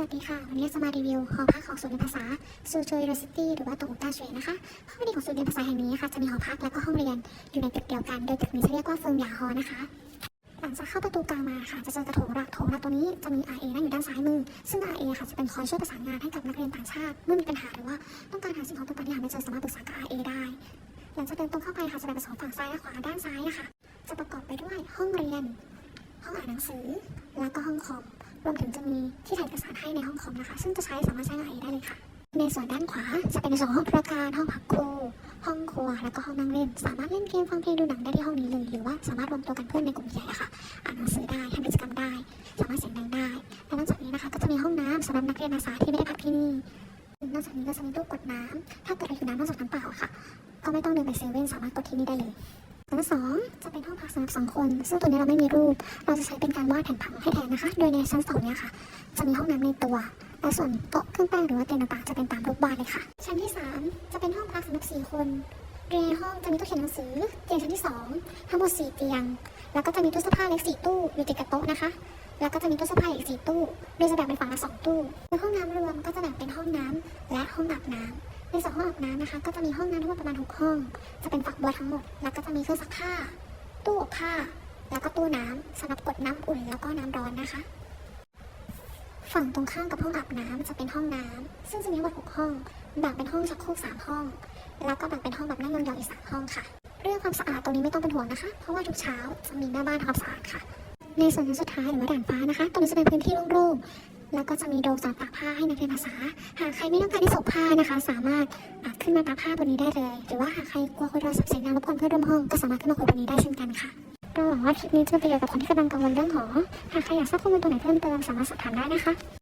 วัสดีค่ะ วันนี้จะมารีวิวหอพักของศูนย์เรียนภาษาซูโจยูนิเรซิตี้หรือว่าตงตาเฉวยนะคะข้อดีของศูนย์เรียนภาษาแห่งนี้ค่ะจะมีหอพักและก็ห้องเรียนอยู่ในตึกเดียวกัน โดยตึกนี้จะเรียกว่าเฟิงหยาฮอนะคะ หลังจากเข้าประตูกลางมาค่ะ จะเจอกระโถงหลักโถงหลักตัวนี้จะมี RA นั่งอยู่ด้านซ้ายมือ ซึ่ง RA ค่ะจะเป็นคอยช่วยประสานงานให้กับนักเรียนต่างชาติเมื่อมีปัญหาหรือว่าต้องการหาสิ่งของต่างๆที่หาไม่เจอสามารถปรึกษากับ RA ได้ หลังจากเดินตรงเข้าไปค่ะจะแบ่งเป็นสองฝั่งซ้ายและขวาด้านซ้ายนะคะจะประกอบไปด้วยห้องเรียน ห้องอ่านหนังสือ แล้วก็ห้องคอม รวมถึงจะมีที่ถ่ายเอกสารให้ในห้องคอมนะคะ ซึ่งจะใช้สามารถใช้งานเองได้เลยค่ะ ในส่วนด้านขวาจะเป็นในส่วนของห้องธุรการห้องพักครูห้องครัวแล้วก็ห้องนั่งเล่น สามารถเล่นเกมฟังเพลงดูหนังได้ที่ห้องนี้เลยหรือว่าสามารถรวมตัวกันเพื่อนในกลุ่มใหญ่อะค่ะอ่านหนังสือได้ทำกิจกรรมได้ สามารถเสียงดังได้และนอกจากนี้นะคะ ก็จะมีห้องน้ำสำหรับนักเรียนอาสาที่ไม่ได้พักที่นี่นอกจากนี้ก็จะมีตู้กดน้ำถ้าเกิดเราอยู่น้ำนอกจากน้ำเปล่าค่ะ ก็ไม่ต้องเดินไปเซเว่นสามารถกดที่นี่ได้เลย และสองจะเป็นห้องพักสำหรับสองคน ซึ่งตัวนี้เราไม่มีรูป เราจะใช้เป็นการวาดแผ่นผังให้แทนนะคะ โดยในชั้นสองเนี่ยค่ะ จะมีห้องน้ำในตัว และส่วนโต๊ะเครื่องแป้งหรือว่าเตียงต่างๆจะเป็นตามรูปวาดเลยค่ะ ชั้นที่ 3 จะเป็นห้องพักสำหรับ4คนเรียนในห้องจะมีตู้เขียนหนังสือ เตียงชั้นที่ 2 ทั้งหมด4เตียง แล้วก็จะมีตู้เสื้อผ้าเล็ก4ตู้อยู่ติดกับโต๊ะนะคะ แล้วก็จะมีตู้เสื้อผ้าอีก4ตู้ โดยจะแบ่งเป็นฝั่งละ2ตู้ในห้องน้ำรวมก็จะแบ่งเป็นห้องน้ำและห้องอาบน้ำ ในสองห้องอาบน้ำนะคะ ก็จะมีห้องน้ำทั้งหมดประมาณ6ห้อง จะเป็นฝักบัวทั้งหมด แล้วก็จะมีเครื่องซักผ้า ตู้อบผ้า แล้วก็ตู้น้ำสำหรับกดน้ำอุ่นแล้วก็น้ำร้อนนะคะ ฝั่งตรงข้ามกับห้องอาบน้ำจะเป็นห้องน้ำซึ่งจะมีทั้งหมดหกห้อง แบ่งเป็นห้องชักโครกสามห้อง แล้วก็แบ่งเป็นห้องแบบนั่งยองๆอีกสามห้องค่ะ เรื่องความสะอาดตรงนี้ไม่ต้องเป็นห่วงนะคะ เพราะว่าทุกเช้าจะมีแม่บ้านทำความสะอาดค่ะ ในส่วนชั้นสุดท้ายหรือว่าด่านฟ้านะคะ ตรงนี้จะเป็นพื้นที่โล่งๆ แล้วก็จะมีโดมสอนตากผ้าให้นักเรียนภาษา หากใครไม่ต้องการที่สบผ้านะคะ สามารถขึ้นมาตากผ้าบนนี้ได้เลย หรือว่าหากใครกลัวคุยโทรศัพท์เสียงดังรบกวนเพื่อนร่วมห้องก็สามารถขึ้นมาคุยบนนี้ได้เช่นกันค่ะก็หวังว่าคลิปนี้จะเป็นประโยชน์กับคนที่กำลังกังวลเรื่องหอหากใครอยากทราบข้อมูลตรงไหนเพิ่มเติมสามารถสอบถามได้นะคะ